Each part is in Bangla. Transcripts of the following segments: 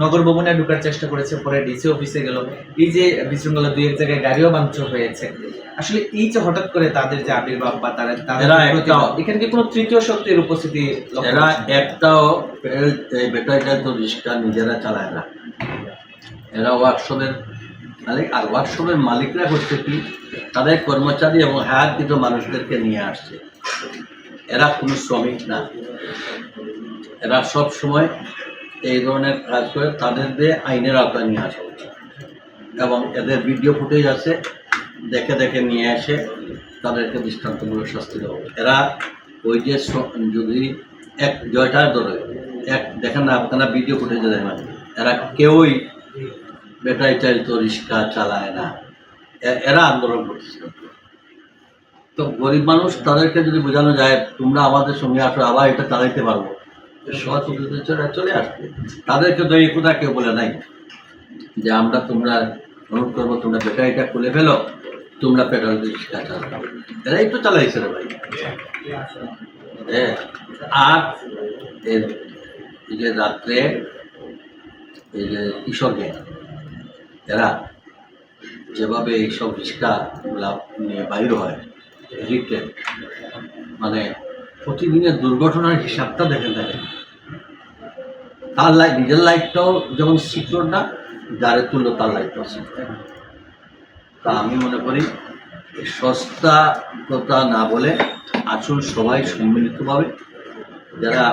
নগর ভবনে ঢুকার চেষ্টা করেছে পরে ডিসি অফিসে গেল। এই যে বিশৃঙ্খলা দুই এক জায়গায় গাড়িও ভাঙচুর হয়েছে। আসলে এই যে হঠাৎ করে তাদের যে আবির্ভাব বা তারা তাদের এখানে কি কোনো তৃতীয় শক্তির উপস্থিতি এরা একটাও এই ব্যাটারিটা তো রিক্সা নিজেরা চালায় না। এরা ওয়ার্কশপের মালিক আর ওয়ার্কশপের মালিকরা করছে কি তাদের কর্মচারী এবং হায়ারকৃত মানুষদেরকে নিয়ে আসছে। এরা কোনো শ্রমিক না। এরা সব সময় এই ধরনের কাজ করে তাদের দিয়ে আইনের আওতায় নিয়ে আসা উচিত। এবং এদের ভিডিও ফুটেজ আছে, দেখে দেখে নিয়ে এসে তাদেরকে দৃষ্টান্তমূলক শাস্তি দেওয়া। এরা ওই যে যদি এক জয়টার ধরে, এক, দেখেন না, আপনারা ভিডিও ফুটেজে দেখবেন এরা কেউই ব্যাটারি চালিত রিক্সা চালায় না। এরা আন্দোলন করছে তো গরিব মানুষ তাদেরকে যদি বোঝানো যায়, তোমরা আমাদের সঙ্গে আসো, আবার এটা চালাইতে পারব। চলে আসবে। তাদেরকে তো এই কথা কেউ বলে নাই যে আমরা তোমরা অনুরোধ করব, তোমরা ব্যাটারিটা খুলে ফেলো, তোমরা পেট্রোল রিক্সা চালাও। এরাই তো চালাইছে রে ভাই। হ্যাঁ আর এই যে রাত্রে এই যে কিশোর গ্যাং এরা যেভাবে এইসব রিক্সাগুলা নিয়ে বাইর হয় এডিক্টেড মানে প্রতিদিনের দুর্ঘটনার হিসাবটা দেখে দেখেন তার লাইফ নিজের লাইফটাও যেমন সিকিউর না, যারে তুললো তার লাইফটাও সিকিউর তা আমি মনে করি, সস্তা কথা না বলে আসুন সবাই সম্মিলিতভাবে, যারা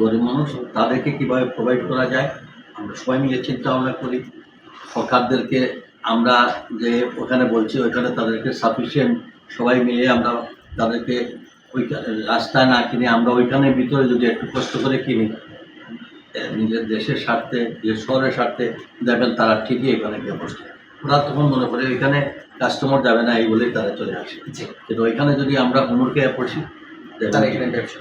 গরিব মানুষ, তাদেরকে কীভাবে প্রোভাইড করা যায়, আমরা সবাই মিলে চিন্তা ভাবনা করি। সরকারদেরকে আমরা যে ওখানে বলছি ওইখানে তাদেরকে সাফিসিয়েন্ট সবাই মিলে আমরা তাদেরকে ওই রাস্তা না কিনে আমরা ওইখানের ভিতরে যদি একটু কষ্ট করে কিনি নিজের দেশের স্বার্থে নিজের শহরের স্বার্থে দেখবেন তারা ঠিকই এখানে গিয়ে বসছে ওরা তখন মনে করে এখানে কাস্টমার যাবে না এই বলেই তারা চলে আসে। কিন্তু ওইখানে যদি আমরা হুমুরকে পড়ছি তারা এখানে ব্যবসা।